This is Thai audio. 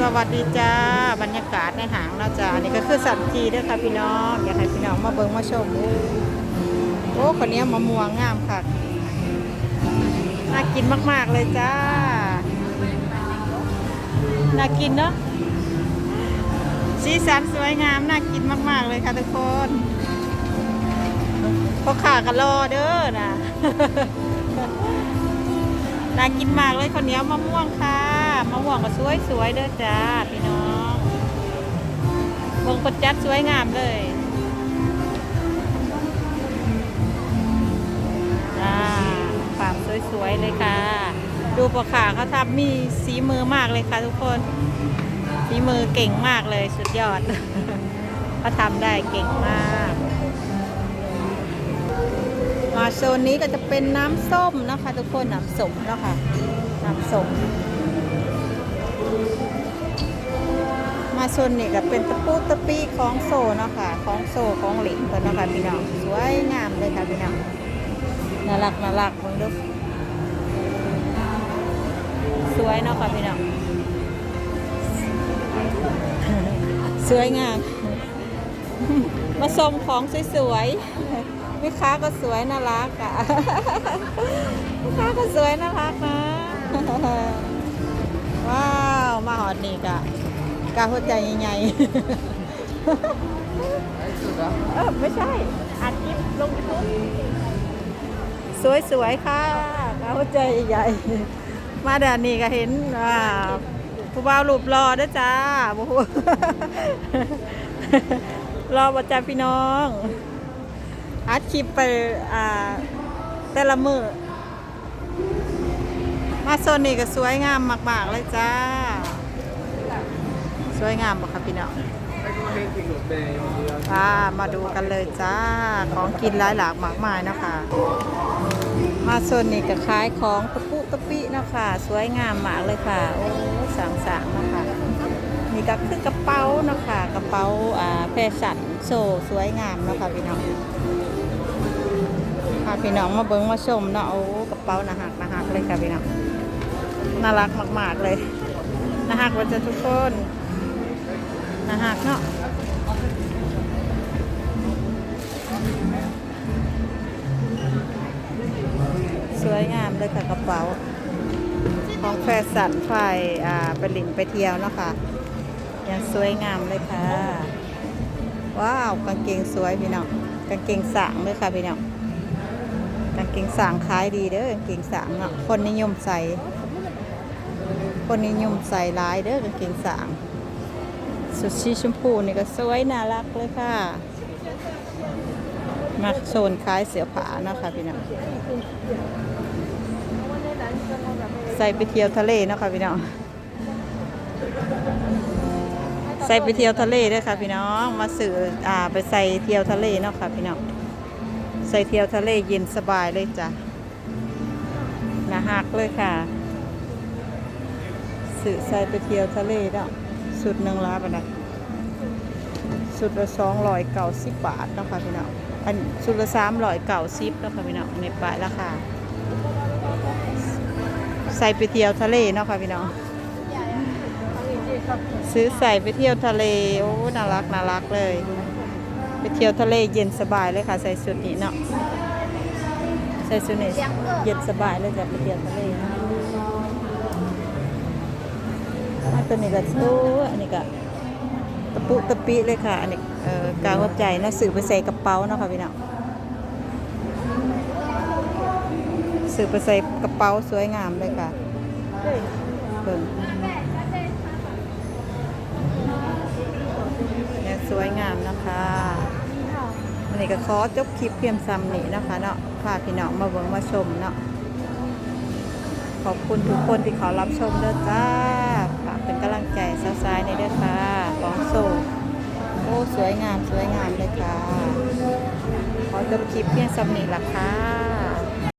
สวัสดีจ้าบรรยากาศในหางเนาะจ้านนี้ก็คือสัตว์จีด้วยค่ะพี่น้องอยากให้พี่น้องมาเบิ่งมาชมโอ้คนนี้มะม่วงงามค่ะน่ากินมาก ๆ เลยจ้า น่ากินเนาะสีสันสวยงามน่ากินมาก ๆ เลยค่ะทุกคนพอขากันรอเด้อนะน่ากินมากเลยข้าวเหนียวมะม่วงค่ะ มะม่วงก็สวยสวยๆเด้อจ้าพี่น้องเบิ่งคนจัดสวยงามเลยจ้าฟาร์มสวยๆเลยค่ะ ดูปลาขาเขาทำมีสีมือมากเลยค่ะทุกคนสีมือเก่งมากเลยสุดยอดเขาทำได้เก่งมากมาโซนนี้ก็จะเป็นน้ำส้มนะคะทุกคนน้ำส้มนะคะน้ำส้ม มาโซนนี้ก็เป็นตะปูตะปีของโซเนาะค่ะของโซของหลิงกันเนาะค่ะพี่น้องสวยงามเลยค่ะพี่น้องน่ารักน่ารักเบิ่งดูสวยเนาะค่ะพี่น้องสวยงาม มาชมของสวยๆแม่ค้าก็สวยน่ารักอะแม่ค้าก็สวยน่ารักนะ นี่กะกาหัวใจใหญ่ๆเออไม่ใช่อัดคลิปลงยูทูบสวยๆค่ะกาหัวใจใหญ่ๆมาด่านนี้ก็เห็นว่าผู้บ่าวรูปรอเด้อจ้าโอ้โหรอประจาพี่น้อง อัดคลิปไปอ่าแต่ละมือมาโซนนี้ก็สวยงามมาก ๆ เลยจ้า สวยงามบ่ครับพี่น้องอ่ามาดูกันเลยจ้า ของกินหลายหลากมากมายเนาะคะมาโซนนี้ก็ขายของตะปุตะปิเนาะคะ สวยงามมากเลยค่ะ โอ้สางสางๆเนาะคะนี่ก็คือกระเป๋าเนาะค่ะกระเป๋าอ่าแฟชั่นโชว์สวยงามเนาะค่ะพี่น้องพาพี่น้องมาเบิ้งมาชมเนาะโอ้กระเป๋าหนาหักหนาหักเลยค่ะพี่น้องน่ารักมาก ๆ เลยหนาหักว่าจะทุกคนห นาหักเนาะสวยงามเลยค่ะกระเป๋า ของแฟชั่นไฟอ่าไปหลินไปเที่ยวเนาะค่ะยังสวยงามเลยค่ะ ว้าวกางเกงสวยพี่น้องกางเกงสางเลยค่ะพี่น้องกางเกงสางขายดีเด้อกางเกงสางเนาะคนนิยมใส่คนนิยมใส่ลายเด้อกางเกงสาง สุดชีชมพูนี่ก็สวยน่ารักเลยค่ะ มาโซนขายเสือผาเนาะค่ะพี่น้องใส่ไปเที่ยวทะเลเนาะค่ะพี่น้องใส่ไปเที่ยวทะเลด้วยค่ะพี่น้องมาสื่ออ่าไปใส่เที่ยวทะเลเนาะค่ะพี่น้องใส่เที่ยวทะเลเย็นสบายเลยจ้ะนะฮักเลยค่ะสื่อใส่ไปเที่ยวทะเลเนาะ สุดหนึ่งล้านบาทสุดละสองร้อยเก้าสิบบาทนะคะพี่น้องอันสุดละสามร้อยเก้าสิบนะคะพี่น้องในปลายราคาใส่ไปเที่ยวทะเลเนาะค่ะพี่น้องซื้อใส่ไปเที่ยวทะเลโอ้น่ารักน่ารักเลย ไปเที่ยวทะเลเย็นสบายเลยค่ะ ใส่ชุดนี้เนาะใส่ชุดนี้เย็นสบายเลยจะไปเที่ยวทะเลนะ อันตัวนี้ก็โอ้อันนี้ก็ตะปุตะปิเลยค่ะ อันนี้เอ่อกาวหัวใจนาะสื่อไปใส่กระเป๋าเนาะค่ะพี่น้องสื่อไปใส่กระเป๋าสวยงามเลยค่ะเบิ่งเนี่ยสวยงามนะคะอันนี้ก็ขอจบคลิปเพียงซ้ำนี้นะคะเนาะพาพี่น้องมาเบิ่งมาชมเนาะ อบคุณทุกคนที่เขารับชมเด้อจ้าฝากเป็นกำลังใจซ้ายๆในเด้อค่ะของโซโอ้สวยงามสวยงามเลยค่ะ ขอจบคลิปเพียงสำนีละค่ะ